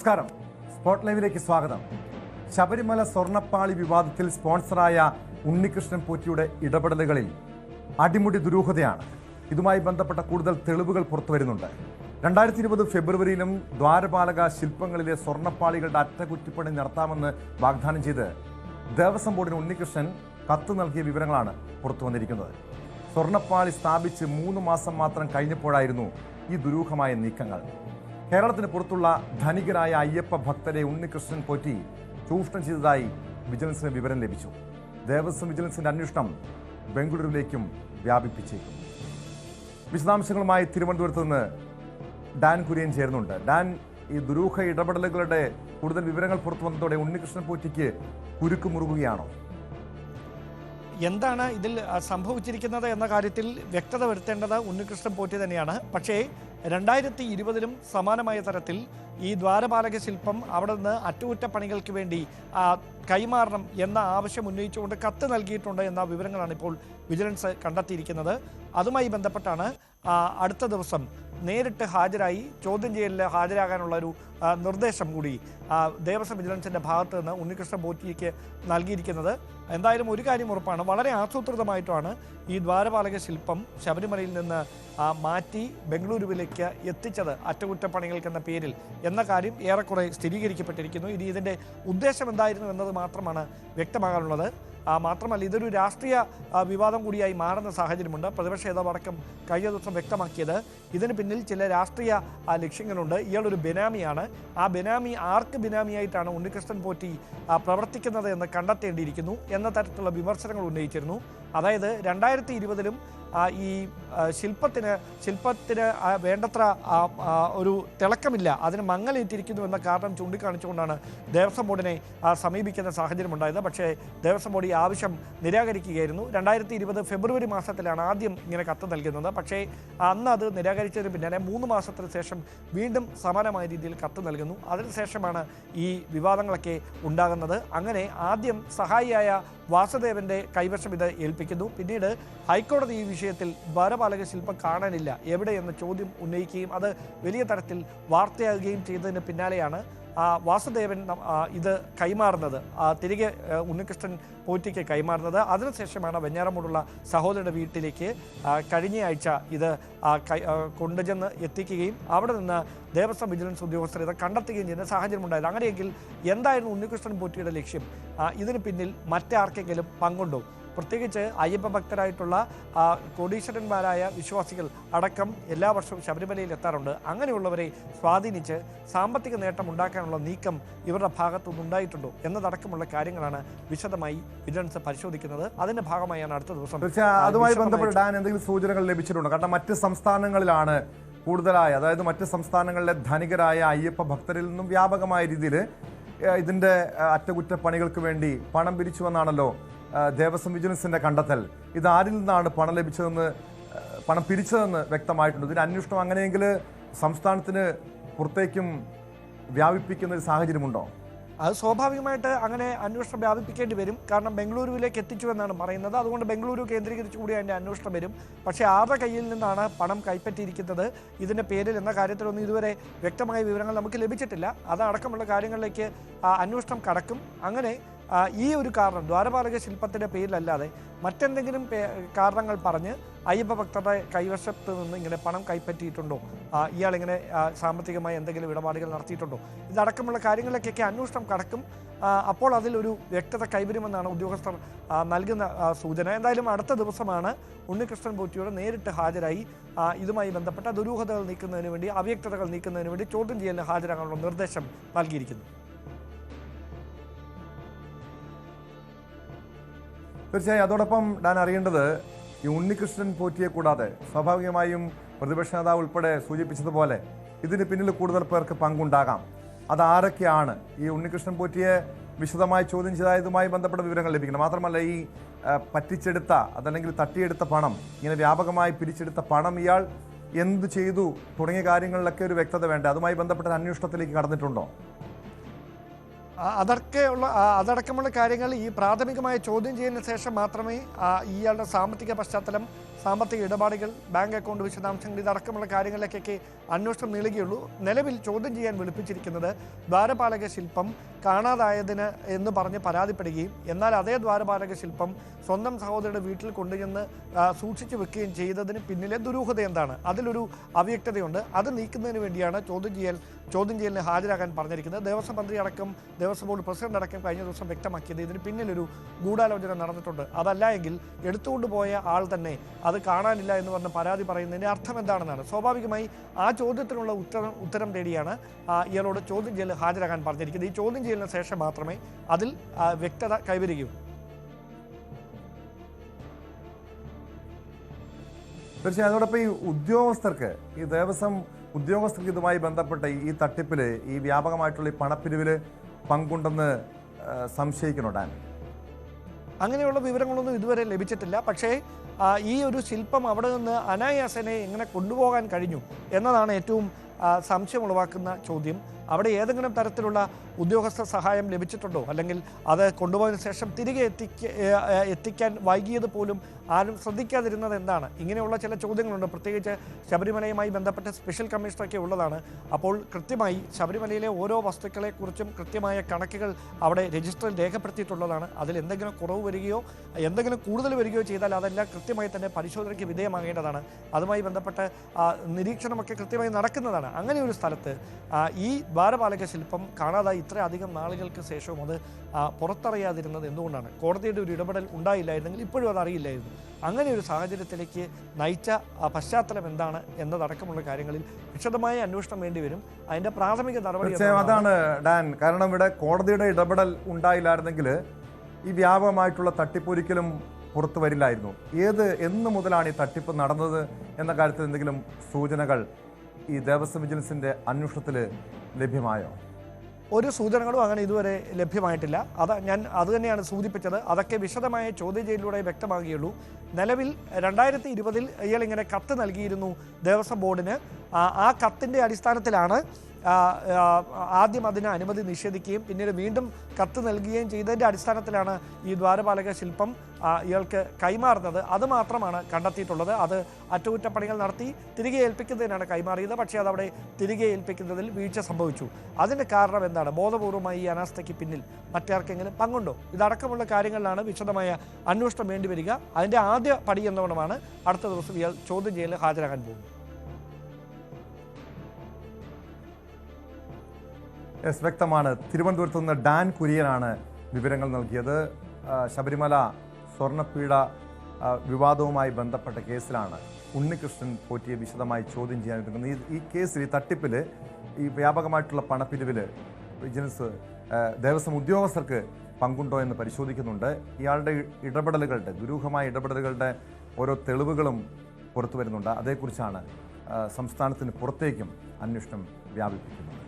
നമസ്കാരം. സ്പോട്ട് ലൈവിലേക്ക് സ്വാഗതം. ശബരിമല സ്വർണപ്പാളി വിവാദത്തിൽ സ്പോൺസറായ ഉണ്ണികൃഷ്ണൻ പോറ്റിയുടെ ഇടപെടലുകളിൽ അടിമുടി ദുരൂഹതയാണ്. ഇതുമായി ബന്ധപ്പെട്ട കൂടുതൽ തെളിവുകൾ പുറത്തുവരുന്നുണ്ട് രണ്ടായിരത്തി ഇരുപത് ഫെബ്രുവരിയിലും ദ്വാരപാലക ശില്പങ്ങളിലെ സ്വർണപ്പാളികളുടെ അറ്റകുറ്റിപ്പണി നടത്താമെന്ന് വാഗ്ദാനം ചെയ്ത് ദേവസ്വം ബോർഡിന് ഉണ്ണികൃഷ്ണൻ കത്ത് നൽകിയ വിവരങ്ങളാണ് പുറത്തു വന്നിരിക്കുന്നത്. സ്വർണപ്പാളി സ്ഥാപിച്ച് മൂന്ന് മാസം മാത്രം കഴിഞ്ഞപ്പോഴായിരുന്നു ഈ ദുരൂഹമായ നീക്കങ്ങൾ. കേരളത്തിന് പുറത്തുള്ള ധനികരായ അയ്യപ്പ ഭക്തരെ ഉണ്ണികൃഷ്ണൻ പോറ്റി ചൂഷണം ചെയ്തതായി വിജിലൻസിന് വിവരം ലഭിച്ചു. ദേവസ്വം വിജിലൻസിന്റെ അന്വേഷണം ബംഗളൂരുവിലേക്കും വ്യാപിപ്പിച്ചേക്കും. വിശദാംശങ്ങളുമായി തിരുവനന്തപുരത്ത് നിന്ന് ഡാൻ കുര്യൻ ചേരുന്നുണ്ട്. ഡാൻ ഈ ദുരൂഹ ഇടപെടലുകളുടെ കൂടുതൽ വിവരങ്ങൾ പുറത്തു വന്നതോടെ ഉണ്ണികൃഷ്ണൻ പോറ്റിക്ക് കുരുക്ക് മുറുകുകയാണോ? എന്താണ് ഇതിൽ സംഭവിച്ചിരിക്കുന്നത് എന്ന കാര്യത്തിൽ വ്യക്തത വരുത്തേണ്ടത് ഉണ്ണികൃഷ്ണൻ പോറ്റി തന്നെയാണ്. പക്ഷേ രണ്ടായിരത്തി ഇരുപതിലും സമാനമായ തരത്തിൽ ഈ ദ്വാരപാലക ശില്പം അവിടെ നിന്ന് അറ്റകുറ്റപ്പണികൾക്ക് വേണ്ടി കൈമാറണം എന്ന ആവശ്യം ഉന്നയിച്ചുകൊണ്ട് കത്ത് നൽകിയിട്ടുണ്ട് എന്ന വിവരങ്ങളാണ് ഇപ്പോൾ വിജിലൻസ് കണ്ടെത്തിയിരിക്കുന്നത്. അതുമായി ബന്ധപ്പെട്ടാണ് അടുത്ത ദിവസം നേരിട്ട് ഹാജരായി ചോദ്യം ചെയ്യലിൽ ഹാജരാകാനുള്ള ഒരു നിർദ്ദേശം കൂടി ദേവസ്വം വിജിലൻസിന്റെ ഭാഗത്ത് നിന്ന് ഉണ്ണികൃഷ്ണ പോറ്റിക്ക് നൽകിയിരിക്കുന്നത്. എന്തായാലും ഒരു കാര്യം ഉറപ്പാണ് വളരെ ആസൂത്രിതമായിട്ടാണ് ഈ ദ്വാരപാലക ശില്പം ശബരിമലയിൽ നിന്ന് മാറ്റി ബംഗളൂരുവിലേക്ക് എത്തിച്ചത് അറ്റകുറ്റപ്പണികൾക്കെന്ന പേരിൽ എന്ന കാര്യം ഏറെക്കുറെ സ്ഥിരീകരിക്കപ്പെട്ടിരിക്കുന്നു. ഇനി ഇതിന്റെ ഉദ്ദേശം എന്തായിരുന്നു എന്നത് മാത്രമാണ് വ്യക്തമാകാനുള്ളത്. മാത്രമല്ല ഇതൊരു രാഷ്ട്രീയ വിവാദം കൂടിയായി മാറുന്ന സാഹചര്യമുണ്ട്. പ്രതിപക്ഷ നേതാവ് അടക്കം കഴിഞ്ഞ ദിവസം വ്യക്തമാക്കിയത് ഇതിന് പിന്നിൽ ചില രാഷ്ട്രീയ ലക്ഷ്യങ്ങളുണ്ട്. ഇയാളൊരു ബിനാമിയാണ്. ആ ബിനാമി ആർക്ക് ബിനാമിയായിട്ടാണ് ഉണ്ണികൃഷ്ണൻ പോറ്റി പ്രവർത്തിക്കുന്നത് എന്ന് കണ്ടെത്തേണ്ടിയിരിക്കുന്നു എന്ന തരത്തിലുള്ള വിമർശനങ്ങൾ ഉന്നയിച്ചിരുന്നു. അതായത് രണ്ടായിരത്തി ഇരുപതിലും ഈ ശില്പത്തിന് ശില്പത്തിന് വേണ്ടത്ര ഒരു തിളക്കമില്ല അതിന് മങ്ങലേറ്റിരിക്കുന്നു എന്ന കാരണം ചൂണ്ടിക്കാണിച്ചുകൊണ്ടാണ് ദേവസ്വം ബോർഡിനെ സമീപിക്കുന്ന സാഹചര്യം സാഹചര്യമുണ്ടായത് പക്ഷേ ദേവസ്വം ബോർഡ് ഈ ആവശ്യം നിരാകരിക്കുകയായിരുന്നു. രണ്ടായിരത്തി ഇരുപത് ഫെബ്രുവരി മാസത്തിലാണ് ആദ്യം ഇങ്ങനെ കത്ത് നൽകുന്നത്. പക്ഷേ അന്ന് അത് നിരാകരിച്ചതിന് പിന്നാലെ മൂന്ന് മാസത്തിന് ശേഷം വീണ്ടും സമാനമായ രീതിയിൽ കത്ത് നൽകുന്നു. അതിനുശേഷമാണ് ഈ വിവാദങ്ങളൊക്കെ ഉണ്ടാകുന്നത്. അങ്ങനെ ആദ്യം സഹായിയായ വാസുദേവന്റെ കൈവശം ഇത് ഏൽപ്പിക്കുന്നു പിന്നീട് ഹൈക്കോടതി ഈ വിഷയത്തിൽ ഭാരപാലക ശില്പം കാണാനില്ല. എവിടെയെന്ന ചോദ്യം ഉന്നയിക്കുകയും അത് വലിയ തരത്തിൽ വാർത്തയാകുകയും ചെയ്തതിന് പിന്നാലെയാണ് വാസുദേവൻ ഇത് കൈമാറുന്നത്. തിരികെ ഉണ്ണികൃഷ്ണൻ പോറ്റിക്ക് കൈമാറുന്നത്. അതിനുശേഷമാണ് വെഞ്ഞാറമൂടുള്ള സഹോദരന്റെ വീട്ടിലേക്ക് കഴിഞ്ഞയാഴ്ച ഇത് കൊണ്ടുചെന്ന് എത്തിക്കുകയും അവിടെ നിന്ന് ദേവസ്വം വിജിലൻസ് ഉദ്യോഗസ്ഥർ ഇത് കണ്ടെത്തുകയും ചെയ്യുന്ന സാഹചര്യം ഉണ്ടായത് അങ്ങനെയെങ്കിൽ എന്തായിരുന്നു ഉണ്ണികൃഷ്ണൻ പോറ്റിയുടെ ലക്ഷ്യം? ഇതിന് പിന്നിൽ മറ്റാർക്കെങ്കിലും പങ്കുണ്ടോ? പ്രത്യേകിച്ച് അയ്യപ്പ ഭക്തരായിട്ടുള്ള കോടീശ്വരന്മാരായ വിശ്വാസികൾ അടക്കം എല്ലാ വർഷവും ശബരിമലയിൽ എത്താറുണ്ട്. അങ്ങനെയുള്ളവരെ സ്വാധീനിച്ച് സാമ്പത്തിക നേട്ടം ഉണ്ടാക്കാനുള്ള നീക്കം ഇവരുടെ ഭാഗത്തുനിന്ന് ഉണ്ടായിട്ടുണ്ടോ എന്നതടക്കമുള്ള കാര്യങ്ങളാണ് വിശദമായി വിജിലൻസ് പരിശോധിക്കുന്നത്. അതിന്റെ ഭാഗമായാണ് അടുത്ത ദിവസം അതുമായി ബന്ധപ്പെട്ട് ഡാൻ എന്തെങ്കിലും സൂചനകൾ ലഭിച്ചിട്ടുണ്ടോ? കാരണം മറ്റ് സംസ്ഥാനങ്ങളിലാണ് കൂടുതലായി അതായത് മറ്റ് സംസ്ഥാനങ്ങളിലെ ധനികരായ അയ്യപ്പ ഭക്തരിൽ നിന്നും വ്യാപകമായ രീതിയിൽ ഇതിന്റെ അറ്റകുറ്റപ്പണികൾക്ക് വേണ്ടി പണം പിരിച്ചുവെന്നാണല്ലോ ദേവസ്വം വിജിലൻസിന്റെ കണ്ടെത്തൽ. ഇത് ആരിൽ നിന്നാണ് പണം ലഭിച്ചതെന്ന് പണം പിരിച്ചതെന്ന് വ്യക്തമായിട്ടുണ്ട്. ഇതിന് അന്വേഷണം അങ്ങനെയെങ്കിൽ സംസ്ഥാനത്തിന് പുറത്തേക്കും വ്യാപിപ്പിക്കുന്ന ഒരു സാഹചര്യമുണ്ടോ? അത് സ്വാഭാവികമായിട്ട് അങ്ങനെ അന്വേഷണം വ്യാപിപ്പിക്കേണ്ടി വരും. കാരണം ബംഗളൂരുവിലേക്ക് എത്തിച്ചു എന്നാണ് പറയുന്നത്. അതുകൊണ്ട് ബംഗളൂരു കേന്ദ്രീകരിച്ചു കൂടി അതിന്റെ അന്വേഷണം വരും. പക്ഷേ ആരുടെ കയ്യിൽ നിന്നാണ് പണം കൈപ്പറ്റിയിരിക്കുന്നത്? ഇതിന്റെ പേരിൽ എന്ന കാര്യത്തിലൊന്നും ഇതുവരെ വ്യക്തമായ വിവരങ്ങൾ നമുക്ക് ലഭിച്ചിട്ടില്ല. അതടക്കമുള്ള കാര്യങ്ങളിലേക്ക് അന്വേഷണം കടക്കും. അങ്ങനെ ഈ ഒരു കാരണം ദ്വാരപാലക ശില്പത്തിന്റെ പേരിലല്ലാതെ മറ്റെന്തെങ്കിലും കാരണങ്ങൾ പറഞ്ഞ് അയ്യപ്പ ഭക്തരുടെ കൈവശത്ത് നിന്ന് ഇങ്ങനെ പണം കൈപ്പറ്റിയിട്ടുണ്ടോ? ഇയാൾ ഇയാളിങ്ങനെ ആ, സാമ്പത്തികമായി എന്തെങ്കിലും ഇടപാടുകൾ നടത്തിയിട്ടുണ്ടോ? ഇതടക്കമുള്ള കാര്യങ്ങളിലേക്കൊക്കെ അന്വേഷണം കടക്കും. അപ്പോൾ അതിലൊരു വ്യക്തത കൈവരുമെന്നാണ് ഉദ്യോഗസ്ഥർ നൽകുന്ന സൂചന. എന്തായാലും അടുത്ത ദിവസമാണ് ഉണ്ണികൃഷ്ണൻ പോറ്റിയോട് നേരിട്ട് ഹാജരായി ഇതുമായി ബന്ധപ്പെട്ട ദുരൂഹതകൾ നീക്കുന്നതിന് വേണ്ടി അവ്യക്തതകൾ നീക്കുന്നതിന് വേണ്ടി ചോദ്യം ചെയ്യലിന് ഹാജരാകാനുള്ള നിർദ്ദേശം നൽകിയിരിക്കുന്നു. തീർച്ചയായും അതോടൊപ്പം ഞാൻ അറിയേണ്ടത് ഈ ഉണ്ണികൃഷ്ണൻ പോറ്റിയെ കൂടാതെ സ്വാഭാവികമായും പ്രതിപക്ഷ നേതാവ് ഉൾപ്പെടെ സൂചിപ്പിച്ചതുപോലെ ഇതിന് പിന്നിൽ കൂടുതൽ പേർക്ക് പങ്കുണ്ടാകാം. അത് ആരൊക്കെയാണ് ഈ ഉണ്ണികൃഷ്ണൻ പോറ്റിയെ വിശദമായി ചോദ്യം ചെയ്തതുമായി ബന്ധപ്പെട്ട വിവരങ്ങൾ ലഭിക്കണം. മാത്രമല്ല ഈ പറ്റിച്ചെടുത്ത അതല്ലെങ്കിൽ തട്ടിയെടുത്ത പണം ഇങ്ങനെ വ്യാപകമായി പിരിച്ചെടുത്ത പണം ഇയാൾ എന്ത് ചെയ്തു തുടങ്ങിയ കാര്യങ്ങളിലൊക്കെ ഒരു വ്യക്തത വേണ്ട? അതുമായി ബന്ധപ്പെട്ട അന്വേഷണത്തിലേക്ക് കടന്നിട്ടുണ്ടോ? അതൊക്കെയുള്ള അതടക്കമുള്ള കാര്യങ്ങൾ ഈ പ്രാഥമികമായ ചോദ്യം ചെയ്യുന്ന ശേഷം മാത്രമേ ഇയാളുടെ സാമ്പത്തിക പശ്ചാത്തലം സാമ്പത്തിക ഇടപാടുകൾ ബാങ്ക് അക്കൗണ്ട് വിശദാംശങ്ങൾ ഇതടക്കമുള്ള കാര്യങ്ങളിലേക്കൊക്കെ അന്വേഷണം നീളുകയുള്ളൂ. നിലവിൽ ചോദ്യം ചെയ്യാൻ വിളിപ്പിച്ചിരിക്കുന്നത് ദ്വാരപാലക ശില്പം കാണാതായതിന് എന്ന് പറഞ്ഞ് പരാതിപ്പെടുകയും എന്നാൽ അതേ ദ്വാരപാലക ശില്പം സ്വന്തം സഹോദരിയുടെ വീട്ടിൽ കൊണ്ടുചെന്ന് സൂക്ഷിച്ചു വെക്കുകയും ചെയ്തതിന് പിന്നിലെ ദുരൂഹത എന്താണ്? അതിലൊരു അവ്യക്തതയുണ്ട്. അത് നീക്കുന്നതിന് വേണ്ടിയാണ് ചോദ്യം ചെയ്യൽ ചോദ്യം ചെയ്യലിന് ഹാജരാകാൻ പറഞ്ഞിരിക്കുന്നത്. ദേവസ്വം മന്ത്രി അടക്കം ദേവസ്വം ബോർഡ് പ്രസിഡന്റ് അടക്കം കഴിഞ്ഞ ദിവസം വ്യക്തമാക്കിയത് ഇതിന് പിന്നിലൊരു ഗൂഢാലോചന നടന്നിട്ടുണ്ട്. അതല്ല എങ്കിൽ എടുത്തുകൊണ്ടുപോയ ആൾ തന്നെ അത് കാണാനില്ല എന്ന് പറഞ്ഞ പരാതി പറയുന്നതിന് അർത്ഥം എന്താണെന്നാണ്. സ്വാഭാവികമായി ആ ചോദ്യത്തിനുള്ള ഉത്തരം ഉത്തരം തേടിയാണ് ഇയാളോട് ചോദ്യം ചെയ്യൽ ഹാജരാകാൻ പറഞ്ഞിരിക്കുന്നത്. ഈ ചോദ്യം ചെയ്യലിന് ശേഷം മാത്രമേ അതിൽ വ്യക്തത കൈവരികയുള്ളൂ തീർച്ചയായും അതോടൊപ്പം ഈ ഉദ്യോഗസ്ഥർക്ക് ഈ ദേവസ്വം ഉദ്യോഗസ്ഥർക്ക് ഇതുമായി ബന്ധപ്പെട്ട ഈ തട്ടിപ്പിൽ ഈ വ്യാപകമായിട്ടുള്ള ഈ പണപ്പിരിവിൽ പങ്കുണ്ടെന്ന് സംശയിക്കണോ ഡാൻ? അങ്ങനെയുള്ള വിവരങ്ങളൊന്നും ഇതുവരെ ലഭിച്ചിട്ടില്ല. പക്ഷേ ഈ ഒരു ശില്പം അവിടെ നിന്ന് അനായാസനെ എങ്ങനെ കൊണ്ടുപോകാൻ കഴിഞ്ഞു എന്നതാണ് ഏറ്റവും സംശയമുളവാക്കുന്ന ചോദ്യം. അവിടെ ഏതെങ്കിലും തരത്തിലുള്ള ഉദ്യോഗസ്ഥ സഹായം ലഭിച്ചിട്ടുണ്ടോ? അല്ലെങ്കിൽ അത് കൊണ്ടുപോയതിനു ശേഷം തിരികെ എത്തിക്ക എത്തിക്കാൻ വൈകിയത് പോലും ആരും ശ്രദ്ധിക്കാതിരുന്നത് എന്താണ്? ഇങ്ങനെയുള്ള ചില ചോദ്യങ്ങളുണ്ട്. പ്രത്യേകിച്ച് ശബരിമലയുമായി ബന്ധപ്പെട്ട സ്പെഷ്യൽ കമ്മീഷണറൊക്കെ ഉള്ളതാണ്. അപ്പോൾ കൃത്യമായി ശബരിമലയിലെ ഓരോ വസ്തുക്കളെക്കുറിച്ചും കൃത്യമായ കണക്കുകൾ അവിടെ രജിസ്റ്ററിൽ രേഖപ്പെടുത്തിയിട്ടുള്ളതാണ്. അതിൽ എന്തെങ്കിലും കുറവ് വരികയോ എന്തെങ്കിലും കൂടുതൽ വരികയോ ചെയ്താൽ അതെല്ലാം കൃത്യമായി തന്നെ പരിശോധനയ്ക്ക് വിധേയമാകേണ്ടതാണ്. അതുമായി ബന്ധപ്പെട്ട നിരീക്ഷണമൊക്കെ കൃത്യമായി നടക്കുന്നതാണ്. അങ്ങനെ ഒരു സ്ഥലത്ത് ഈ ദ്വാരപാലക ശില്പം കാണാതായി ഇത്ര അധികം നാളുകൾക്ക് ശേഷവും അത് പുറത്തറിയാതിരുന്നത് എന്തുകൊണ്ടാണ്? കോടതിയുടെ ഒരു ഇടപെടൽ ഉണ്ടായില്ലായിരുന്നെങ്കിൽ ഇപ്പോഴും അത് അറിയില്ലായിരുന്നു. അങ്ങനെ ഒരു സാഹചര്യത്തിലേക്ക് നയിച്ച ആ പശ്ചാത്തലം എന്താണ് എന്നതടക്കമുള്ള കാര്യങ്ങളിൽ വിശദമായ അന്വേഷണം വേണ്ടിവരും അതിന്റെ പ്രാഥമിക നടപടി അതാണ് ഡാൻ. കാരണം ഇവിടെ കോടതിയുടെ ഇടപെടൽ ഉണ്ടായില്ലായിരുന്നെങ്കിൽ ഈ വ്യാപകമായിട്ടുള്ള തട്ടിപ്പൊരിക്കലും പുറത്തു വരില്ലായിരുന്നു. ഏത് എന്ന് മുതലാണ് ഈ തട്ടിപ്പ് നടന്നത് എന്ന കാര്യത്തിൽ എന്തെങ്കിലും സൂചനകൾ ഈ ദേവസ്വം വിജിലൻസിന്റെ അന്വേഷണത്തിൽ ലഭ്യമായോ? ഒരു സൂചനകളും അങ്ങനെ ഇതുവരെ ലഭ്യമായിട്ടില്ല. അത് ഞാൻ അതുതന്നെയാണ് സൂചിപ്പിച്ചത്. അതൊക്കെ വിശദമായ ചോദ്യം ചെയ്യലിലൂടെ വ്യക്തമാകുകയുള്ളൂ. നിലവിൽ രണ്ടായിരത്തി ഇരുപതിൽ ഇയാൾ ഇങ്ങനെ കത്ത് നൽകിയിരുന്നു ദേവസ്വം ബോർഡിന്. ആ കത്തിന്റെ അടിസ്ഥാനത്തിലാണ് ആദ്യം അതിന് അനുമതി നിഷേധിക്കുകയും പിന്നീട് വീണ്ടും കത്ത് നൽകുകയും ചെയ്തതിന്റെ അടിസ്ഥാനത്തിലാണ് ഈ ദ്വാരപാലക ശില്പം ഇയാൾക്ക് കൈമാറുന്നത്. അത് മാത്രമാണ് കണ്ടെത്തിയിട്ടുള്ളത്. അത് അറ്റകുറ്റപ്പണികൾ നടത്തി തിരികെ ഏൽപ്പിക്കുന്നതിനാണ് കൈമാറിയത്. പക്ഷേ അതവിടെ തിരികെ ഏൽപ്പിക്കുന്നതിൽ വീഴ്ച സംഭവിച്ചു. അതിന്റെ കാരണം എന്താണ്? ബോധപൂർവമായി ഈ അനാസ്ഥയ്ക്ക് പിന്നിൽ മറ്റാർക്കെങ്കിലും പങ്കുണ്ടോ? ഇതടക്കമുള്ള കാര്യങ്ങളിലാണ് വിശദമായ അന്വേഷണം വേണ്ടിവരിക അതിന്റെ ആദ്യ പടി എന്നോണമാണ് അടുത്ത ദിവസം ഇയാൾ ചോദ്യം ചെയ്യൽ ഹാജരാകാൻ പോകുന്നത്. യെസ് വ്യക്തമാണ്. തിരുവനന്തപുരത്ത് നിന്ന് ഡാൻ കുര്യനാണ് വിവരങ്ങൾ നൽകിയത്. ശബരിമല സ്വർണപ്പീഡ വിവാദവുമായി ബന്ധപ്പെട്ട കേസിലാണ് ഉണ്ണികൃഷ്ണൻ പോറ്റിയെ വിശദമായി ചോദ്യം ചെയ്യാൻ ഈ ഈ കേസിൽ ഈ തട്ടിപ്പിൽ ഈ വ്യാപകമായിട്ടുള്ള പണപ്പിരിവിൽ വിജിലൻസ് ദേവസ്വം ഉദ്യോഗസ്ഥർക്ക് പങ്കുണ്ടോ എന്ന് പരിശോധിക്കുന്നുണ്ട്. ഇയാളുടെ ഇടപെടലുകളുടെ ദുരൂഹമായ ഇടപെടലുകളുടെ ഓരോ തെളിവുകളും പുറത്തു വരുന്നുണ്ട് അതേക്കുറിച്ചാണ് സംസ്ഥാനത്തിന് പുറത്തേക്കും അന്വേഷണം വ്യാപിപ്പിക്കുന്നത്.